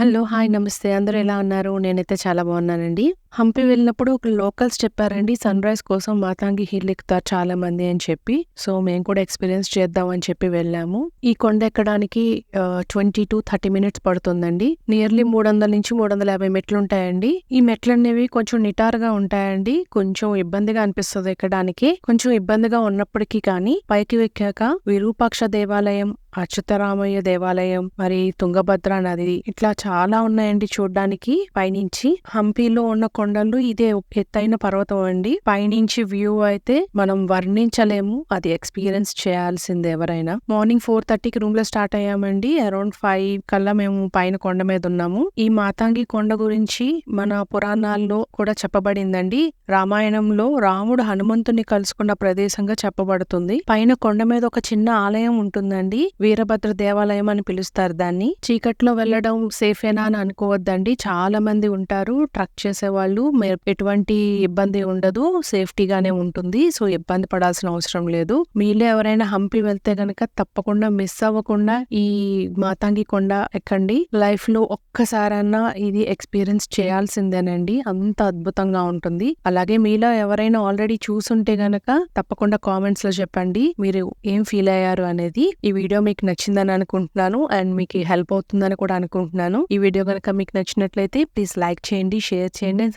Hello! Hi! నమస్తే. అందరూ ఎలా ఉన్నారు? నేనైతే చాలా బాగున్నానండి. హంపి వెళ్ళినప్పుడు ఒక లోకల్స్ చెప్పారండి సన్‌రైజ్ కోసం మాతాంగి హిల్ ఎక్కుతారు చాలామంది అని చెప్పి. సో, మేము కూడా ఎక్స్‌పీరియన్స్ చేద్దాం అని చెప్పి వెళ్ళాము. ఈ కొండ ఎక్కడానికి ట్వంటీ టు థర్టీ మినిట్స్ పడుతుందండి. నియర్లీ మూడు వందల నుంచి మూడు వందల యాభై మెట్లు ఉంటాయండి ఈ మెట్లు అనేవి కొంచెం నిటారుగా ఉంటాయండి. కొంచెం ఇబ్బందిగా అనిపిస్తుంది ఎక్కడానికి. కొంచెం ఇబ్బందిగా ఉన్నప్పటికీ కానీ పైకి ఎక్కాక విరూపాక్ష దేవాలయం, అచ్యుతరామయ్య దేవాలయం, మరి తుంగభద్ర నది ఇట్లా చాలా ఉన్నాయండి చూడడానికి పైనుంచి. హంపిలో ఉన్న కొండలు ఇదే ఎత్తైన పర్వతం అండి. పైనుంచి వ్యూ అయితే మనం వర్ణించలేము. అది ఎక్స్‌పీరియన్స్ చేయాల్సింది ఎవరైనా. మార్నింగ్ ఫోర్ థర్టీకి రూమ్లో స్టార్ట్ అయ్యామండి. అరౌండ్ ఫైవ్ కల్లా మేము పైన కొండ మీద ఉన్నాము. ఈ మాతాంగి కొండ గురించి మన పురాణాల్లో కూడా చెప్పబడిందండి. రామాయణంలో రాముడు హనుమంతుని కలుసుకున్న ప్రదేశంగా చెప్పబడుతుంది. పైన కొండ మీద ఒక చిన్న ఆలయం ఉంటుందండి. వీరభద్ర దేవాలయం అని పిలుస్తారు దాన్ని. చీకట్లో వెళ్ళడం సేఫేనా అని అనుకోవద్దండి. చాలా మంది ఉంటారు. ట్రక్ చేసే వాళ్ళు వాళ్ళు ఎటువంటి ఇబ్బంది ఉండదు. సేఫ్టీగానే ఉంటుంది. సో, ఇబ్బంది పడాల్సిన అవసరం లేదు. మీలో ఎవరైనా హంపి వెళ్తే గనక తప్పకుండా మిస్ అవ్వకుండా ఈ మాతాంగి కొండ ఎక్కండి. లైఫ్‌లో ఒక్కసారన్నా ఇది ఎక్స్‌పీరియన్స్ చేయాల్సిందేనండి. అంత అద్భుతంగా ఉంటుంది. అలాగే మీలో ఎవరైనా ఆల్రెడీ చూసుంటే గనక తప్పకుండా కామెంట్స్‌లో చెప్పండి. మీరు ఏం ఫీల్ అయ్యారు అనేది. ఈ వీడియో మీకు నచ్చిందని అనుకుంటున్నాను. అండ్ మీకు హెల్ప్ అవుతుందని కూడా అనుకుంటున్నాను. ఈ వీడియో గనక మీకు నచ్చినట్లయితే ప్లీజ్ లైక్ చేయండి, షేర్ చేయండి అండ్